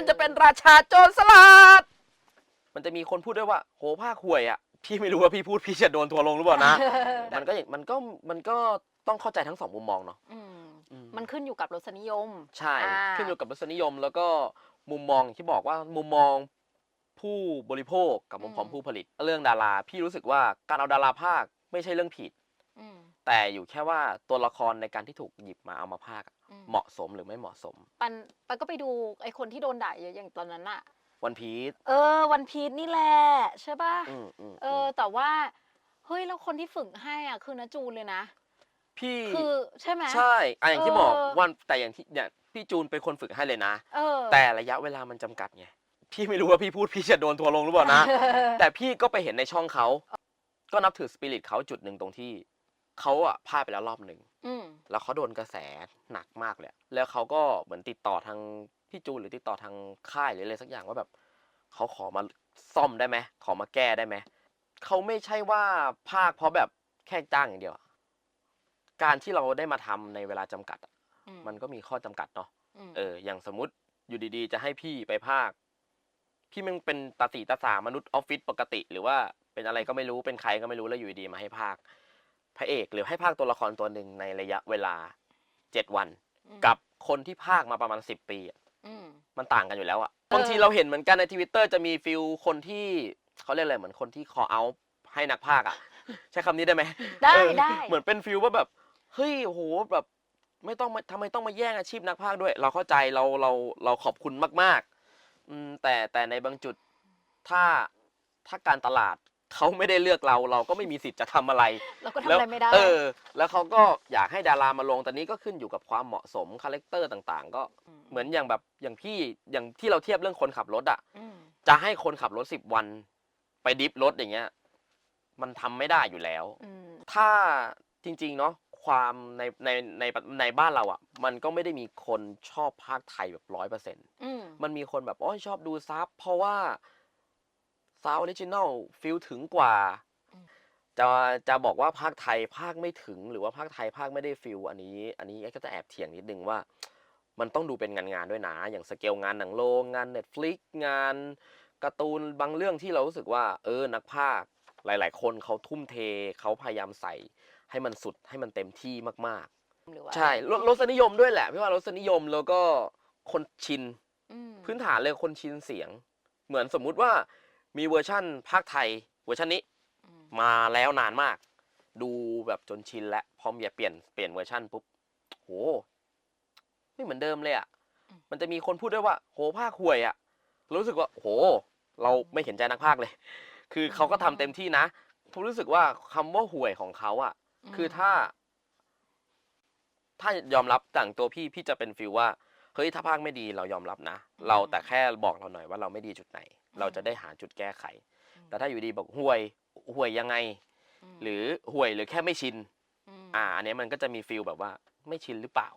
มันจะเป็นราชาโจรสลัด มันจะมีคนพูดด้วยว่า โหภาคห่วยอะ พี่ไม่รู้ว่าพี่พูดพี่จะโดนทัวร์ลงหรือเปล่านะ มันก็อย่างมันก็มันก็ต้องเข้าใจทั้งสองมุมมองเนาะ อืมอืม มันขึ้นอยู่กับรสนิยม ใช่ อ่า ขึ้นอยู่กับรสนิยมแล้วก็มุมมองอย่างที่บอกว่ามุมมองผู้บริโภคกับมุมมองผู้ผลิต เรื่องดารา พี่รู้สึกว่าการเอาดาราภาคไม่ใช่เรื่องผิดอืม แต่อยู่แค่ว่าตัวละครในการที่ถูกหยิบมาเอามาภาคอะอืม เหมาะสมหรือไม่เหมาะสม ปันปันก็ไปดูไอ้คนที่โดนด่าเยอะอย่างตอนนั้นอะวันพีชเออวันพีชนี่แหละใช่ป่ะอืมอืมเออแต่ว่าเฮ้ยแล้วคนที่ฝึกให้อะคือนาจูนเลยนะ พี่คือใช่ไหม ใช่อะอย่างที่บอกเออ วันแต่อย่างที่เนี่ยพี่จูนเป็นคนฝึกให้เลยนะ เออแต่ระยะเวลามันจำกัดไงพี่ไม่รู้ว่าพี่พูดพี่จะโดนทัวร์ลงหรือเปล่านะ แต่พี่ก็ไปเห็นในช่องเขา ก็นับถือสปิริตเขาจุดหนึ่งตรงที่ เขาอะพลาดไปแล้วรอบหนึ่งอืมแล้วเขาโดนกระแสหนักมากเลยแล้วเขาก็เหมือนติดต่อทางพี่จูนหรือติดต่อทางค่ายหรืออะไรสักอย่างว่าแบบเขาขอมาซ่อมได้ไหมขอมาแก้ได้ไหมเขาไม่ใช่ว่าภาคเพราะแบบแค่จ้างอย่างเดียวอะการที่เราได้มาทำในเวลาจำกัดอะอืมมันก็มีข้อจำกัดเนาะ มเอออย่างสมมติอยู่ดีๆ จะให้พี่ไปภาค พี่มันเป็นตาสีตาสามนุษย์ออฟฟิศปกติ หรือว่าเป็นอะไรก็ไม่รู้เป็นใครก็ไม่รู้แล้วอยู่ดีๆมาให้ภาค พระเอกหรือให้ภาคตัวละครตัวหนึ่งในระยะเวลาเจ็ดวันอืมกับคนที่ภาคมาประมาณสิบปีอะอืมมันต่างกันอยู่แล้วอะเออบางทีเราเห็นเหมือนกันในทวิตเตอร์จะมีฟิลคนที่เขาเรียกอะไรเหมือนคนที่คอเอาให้นักภาคอะใช้คำนี้ได้ไหมได้เออได้ เหมือนเป็นฟิลว่าแบบเฮ้ยโหแบบไม่ต้องมาทำไมต้องมาแย่งอาชีพนักพากย์ด้วย เราเข้าใจเราเราเราขอบคุณมากๆอืมแต่แต่ในบางจุดถ้าถ้าการตลาด เขาไม่ได้เลือกเราเราก็ไม่มีสิทธิ์จะทำอะไร เราก็ทำแล้วอะไรไม่ได้ เออ แล้วเขาก็อยากให้ดารามาลงตอนนี้ก็ขึ้นอยู่กับความเหมาะสมคาแรคเตอร์ต่างๆ ก็เหมือนอย่างแบบอย่างพี่อย่างที่เราเทียบเรื่องคนขับรถอะมจะให้คนขับรถสิบวัน ไปดิฟรถอย่างเงี้ย มันทำไม่ได้อยู่แล้ว อืม ถ้าจริงๆเนาะความในในในในบ้านเราอะ่ะมันก็ไม่ได้มีคนชอบภาคไทยแบบร้อยเปอร์เซ็นต์อืม มันมีคนแบบโอ้ยชอบดูซับเพราะว่า ซาวออริจินอลฟิลถึงกว่า จะจะบอกว่าภาคไทยภาคไม่ถึง หรือว่าภาคไทยภาคไม่ได้ฟิลอันนี้ อันนี้ก็จะแอบเถียงนิดนึงว่า มันต้องดูเป็นงานงานๆด้วยนะ อย่างสเกลงานหนังโรงงาน Netflix งานการ์ตูนบางเรื่องที่เรารู้สึกว่า เออนักภาคหลาย ๆ คนเขาทุ่มเทเขาพยายามใส่ ให้มันสุดให้มันเต็มที่มากหรือว่าๆใช่รสรสนิยมด้วยแหละพี่ว่ารสนิยมแล้วก็คนชินอืมพื้นฐานเลยคนชินเสียง เหมือนสมมุติว่า มีเวอร์ชั่นภาคไทยเวอร์ชันนี้อืมมาแล้วนานมาก ดูแบบจนชินแล้วพอมีเปลี่ยนเปลี่ยนเวอร์ชันปุ๊บโหไม่เหมือนเดิมเลยอะมันจะมีคนพูดด้วยว่า โหภาคห่วยอะเรารู้สึกว่าโห เราไม่เห็นใจนักภาคเลย คือเขาก็ทำเต็มที่นะผมรู้สึกว่าคำว่าห่วยของเขาอะ คือถ้า ถ้ายอมรับต่างตัวพี่พี่จะเป็นฟิลว่าเฮ้ยถ้าภาคไม่ดีเรายอมรับนะ เราแต่แค่บอกเราหน่อยว่าเราไม่ดีจุดไหน เราจะได้หาจุดแก้ไข แต่ถ้าอยู่ดีบอกห่วยห่วยยังไงมหรือห่วยหรือแค่ไม่ชินมอ่าอันเนี้ยมันก็จะมีฟิลแบบว่าไม่ชินหรือเปล่า